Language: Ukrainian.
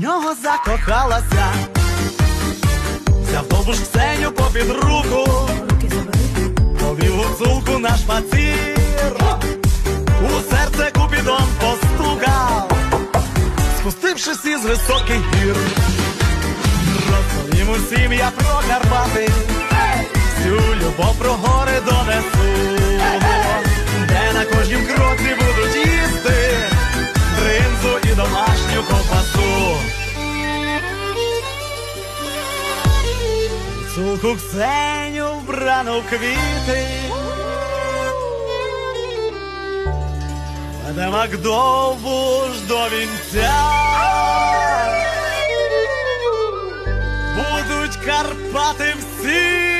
зібралася, взяв довбуш Ксеню попід руку, повів гуцулку на шпацір, у серце купідон постукав, спустившись із високих гір, розповім усім я про Карпати, всю любов про гори донесу, Гуцулку Ксеню вбрану квіти, веде ж до вінця. Будуть Карпати всі